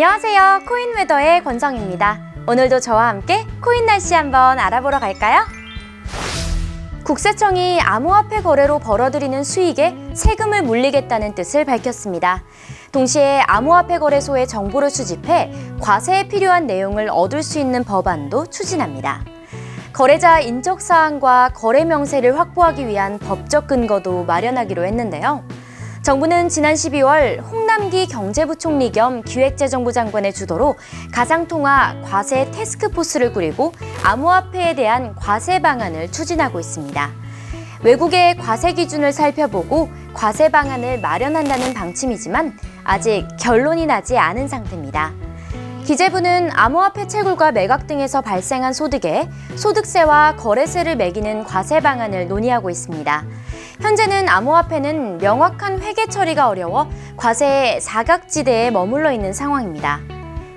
안녕하세요. 코인웨더의 권성입니다. 오늘도 저와 함께 코인 날씨 한번 알아보러 갈까요? 국세청이 암호화폐 거래로 벌어들이는 수익에 세금을 물리겠다는 뜻을 밝혔습니다. 동시에 암호화폐 거래소의 정보를 수집해 과세에 필요한 내용을 얻을 수 있는 법안도 추진합니다. 거래자 인적 사항과 거래 명세를 확보하기 위한 법적 근거도 마련하기로 했는데요. 정부는 지난 12월 홍 남기 경제부총리 겸 기획재정부 장관의 주도로 가상통화 과세 테스크포스를 꾸리고 암호화폐에 대한 과세 방안을 추진하고 있습니다. 외국의 과세 기준을 살펴보고 과세 방안을 마련한다는 방침이지만 아직 결론이 나지 않은 상태입니다. 기재부는 암호화폐 채굴과 매각 등에서 발생한 소득에 소득세와 거래세를 매기는 과세 방안을 논의하고 있습니다. 현재는 암호화폐는 명확한 회계 처리가 어려워 과세의 사각지대에 머물러 있는 상황입니다.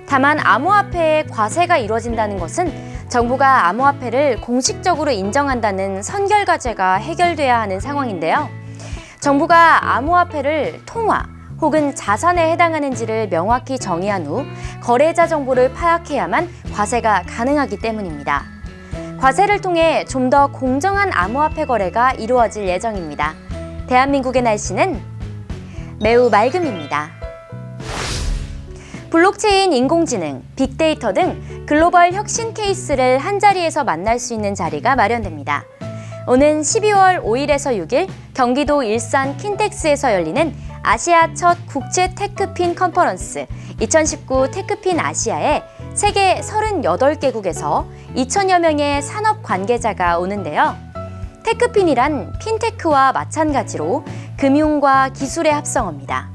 다만 암호화폐에 과세가 이루어진다는 것은 정부가 암호화폐를 공식적으로 인정한다는 선결과제가 해결돼야 하는 상황인데요. 정부가 암호화폐를 통화 혹은 자산에 해당하는지를 명확히 정의한 후 거래자 정보를 파악해야만 과세가 가능하기 때문입니다. 과세를 통해 좀 더 공정한 암호화폐 거래가 이루어질 예정입니다. 대한민국의 날씨는 매우 맑음입니다. 블록체인, 인공지능, 빅데이터 등 글로벌 혁신 케이스를 한자리에서 만날 수 있는 자리가 마련됩니다. 오는 12월 5일에서 6일 경기도 일산 킨텍스에서 열리는 아시아 첫 국제 테크핀 컨퍼런스 2019 테크핀 아시아에 세계 38개국에서 2천여 명의 산업 관계자가 오는데요. 테크핀이란 핀테크와 마찬가지로 금융과 기술의 합성어입니다.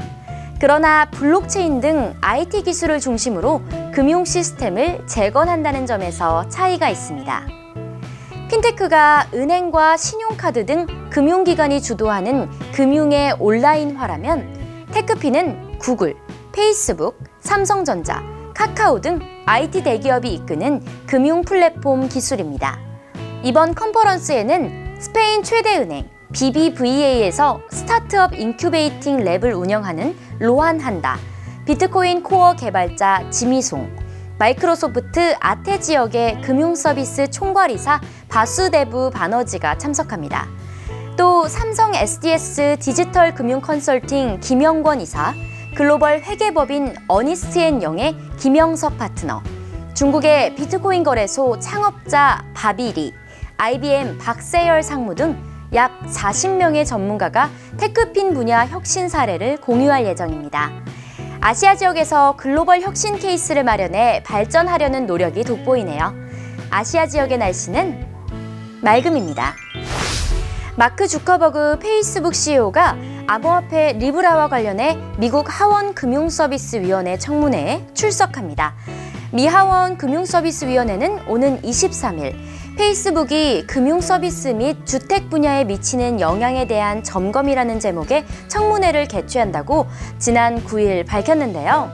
그러나 블록체인 등 IT 기술을 중심으로 금융 시스템을 재건한다는 점에서 차이가 있습니다. 핀테크가 은행과 신용카드 등 금융기관이 주도하는 금융의 온라인화라면 테크핀은 구글, 페이스북, 삼성전자, 카카오 등 IT 대기업이 이끄는 금융 플랫폼 기술입니다. 이번 컨퍼런스에는 스페인 최대 은행 BBVA에서 스타트업 인큐베이팅 랩을 운영하는 로한 한다, 비트코인 코어 개발자 지미송, 마이크로소프트 아테 지역의 금융 서비스 총괄이사 바수데브 바너지가 참석합니다. 또 삼성 SDS 디지털 금융 컨설팅 김영권 이사, 글로벌 회계법인 어니스트앤영의 김영석 파트너, 중국의 비트코인 거래소 창업자 바비리, IBM 박세열 상무 등 약 40명의 전문가가 테크핀 분야 혁신 사례를 공유할 예정입니다. 아시아 지역에서 글로벌 혁신 케이스를 마련해 발전하려는 노력이 돋보이네요. 아시아 지역의 날씨는 맑음입니다. 마크 주커버그 페이스북 CEO가 암호화폐 리브라와 관련해 미국 하원 금융서비스위원회 청문회에 출석합니다. 미 하원 금융서비스위원회는 오는 23일 페이스북이 금융서비스 및 주택 분야에 미치는 영향에 대한 점검이라는 제목의 청문회를 개최한다고 지난 9일 밝혔는데요.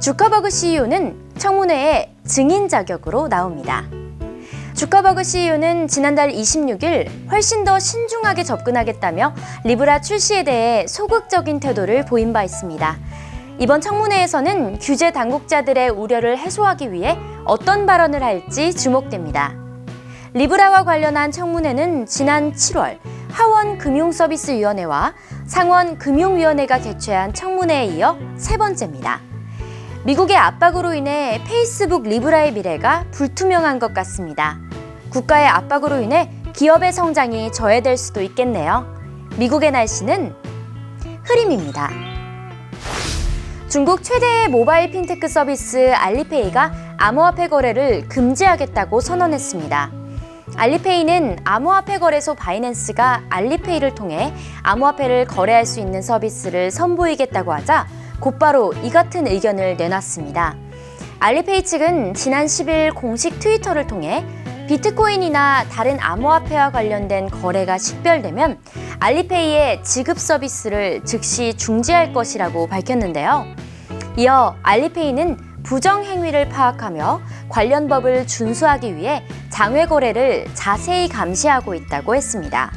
주커버그 CEO는 청문회에 증인 자격으로 나옵니다. 주커버그 CEO는 지난달 26일 훨씬 더 신중하게 접근하겠다며 리브라 출시에 대해 소극적인 태도를 보인 바 있습니다. 이번 청문회에서는 규제 당국자들의 우려를 해소하기 위해 어떤 발언을 할지 주목됩니다. 리브라와 관련한 청문회는 지난 7월 하원 금융서비스위원회와 상원 금융위원회가 개최한 청문회에 이어 세 번째입니다. 미국의 압박으로 인해 페이스북 리브라의 미래가 불투명한 것 같습니다. 국가의 압박으로 인해 기업의 성장이 저해될 수도 있겠네요. 미국의 날씨는 흐림입니다. 중국 최대의 모바일 핀테크 서비스 알리페이가 암호화폐 거래를 금지하겠다고 선언했습니다. 알리페이는 암호화폐 거래소 바이낸스가 알리페이를 통해 암호화폐를 거래할 수 있는 서비스를 선보이겠다고 하자 곧바로 이 같은 의견을 내놨습니다. 알리페이 측은 지난 10일 공식 트위터를 통해 비트코인이나 다른 암호화폐와 관련된 거래가 식별되면 알리페이의 지급 서비스를 즉시 중지할 것이라고 밝혔는데요. 이어 알리페이는 부정 행위를 파악하며 관련 법을 준수하기 위해 장외 거래를 자세히 감시하고 있다고 했습니다.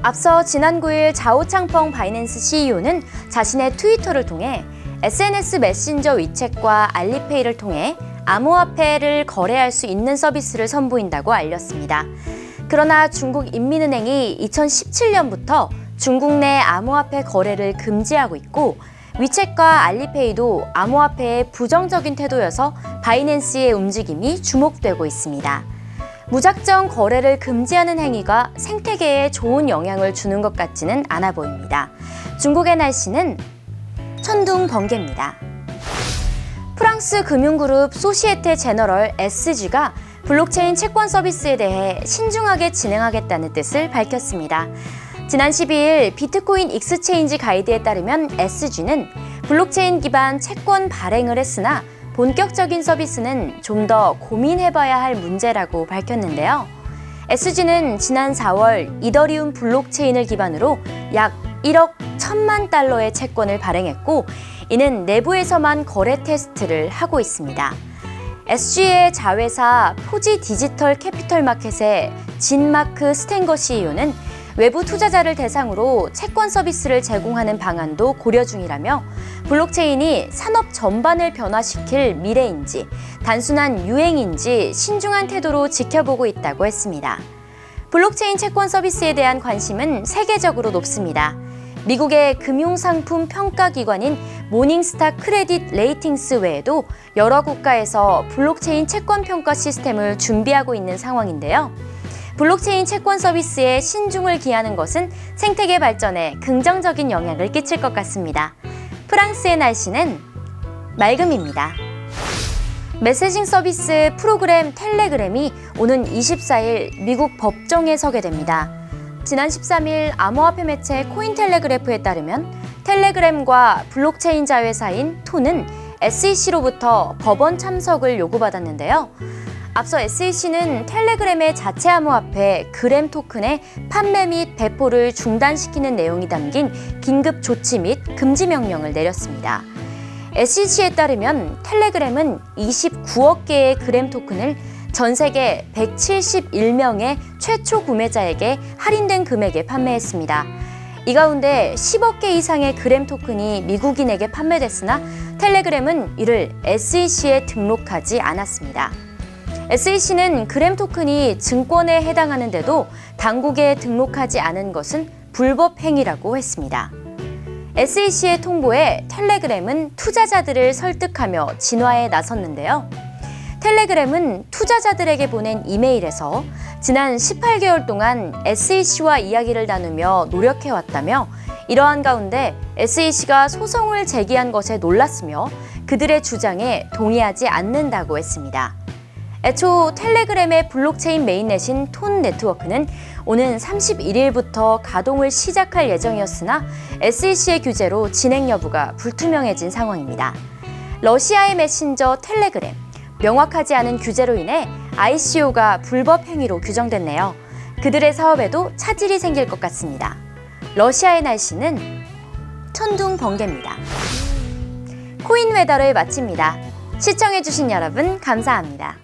앞서 지난 9일 자오창펑 바이낸스 CEO는 자신의 트위터를 통해 SNS 메신저 위챗과 알리페이를 통해 암호화폐를 거래할 수 있는 서비스를 선보인다고 알렸습니다. 그러나 중국 인민은행이 2017년부터 중국 내 암호화폐 거래를 금지하고 있고 위챗과 알리페이도 암호화폐의 부정적인 태도여서 바이낸스의 움직임이 주목되고 있습니다. 무작정 거래를 금지하는 행위가 생태계에 좋은 영향을 주는 것 같지는 않아 보입니다. 중국의 날씨는 천둥 번개입니다. 프랑스 금융그룹 소시에테 제너럴 SG가 블록체인 채권 서비스에 대해 신중하게 진행하겠다는 뜻을 밝혔습니다. 지난 12일 비트코인 익스체인지 가이드에 따르면 SG는 블록체인 기반 채권 발행을 했으나 본격적인 서비스는 좀 더 고민해봐야 할 문제라고 밝혔는데요. SG는 지난 4월 이더리움 블록체인을 기반으로 약 1억 1천만 달러의 채권을 발행했고 이는 내부에서만 거래 테스트를 하고 있습니다. SG의 자회사 포지 디지털 캐피털 마켓의 진마크 스탱거 CEO는 외부 투자자를 대상으로 채권 서비스를 제공하는 방안도 고려 중이라며 블록체인이 산업 전반을 변화시킬 미래인지 단순한 유행인지 신중한 태도로 지켜보고 있다고 했습니다. 블록체인 채권 서비스에 대한 관심은 세계적으로 높습니다. 미국의 금융상품 평가기관인 모닝스타 크레딧 레이팅스 외에도 여러 국가에서 블록체인 채권 평가 시스템을 준비하고 있는 상황인데요. 블록체인 채권 서비스에 신중을 기하는 것은 생태계 발전에 긍정적인 영향을 끼칠 것 같습니다. 프랑스의 날씨는 맑음입니다. 메시징 서비스 프로그램 텔레그램이 오는 24일 미국 법정에 서게 됩니다. 지난 13일 암호화폐 매체 코인텔레그래프에 따르면 텔레그램과 블록체인 자회사인 톤은 SEC로부터 법원 참석을 요구받았는데요. 앞서 SEC는 텔레그램의 자체 암호화폐 그램 토큰의 판매 및 배포를 중단시키는 내용이 담긴 긴급 조치 및 금지 명령을 내렸습니다. SEC에 따르면 텔레그램은 29억 개의 그램 토큰을 전 세계 171명의 최초 구매자에게 할인된 금액에 판매했습니다. 이 가운데 10억 개 이상의 그램 토큰이 미국인에게 판매됐으나 텔레그램은 이를 SEC에 등록하지 않았습니다. SEC는 그램 토큰이 증권에 해당하는데도 당국에 등록하지 않은 것은 불법 행위라고 했습니다. SEC의 통보에 텔레그램은 투자자들을 설득하며 진화에 나섰는데요. 텔레그램은 투자자들에게 보낸 이메일에서 지난 18개월 동안 SEC와 이야기를 나누며 노력해왔다며 이러한 가운데 SEC가 소송을 제기한 것에 놀랐으며 그들의 주장에 동의하지 않는다고 했습니다. 애초 텔레그램의 블록체인 메인넷인 톤 네트워크는 오는 31일부터 가동을 시작할 예정이었으나 SEC의 규제로 진행 여부가 불투명해진 상황입니다. 러시아의 메신저 텔레그램, 명확하지 않은 규제로 인해 ICO가 불법 행위로 규정됐네요. 그들의 사업에도 차질이 생길 것 같습니다. 러시아의 날씨는 천둥 번개입니다. 코인 외다를 마칩니다. 시청해주신 여러분 감사합니다.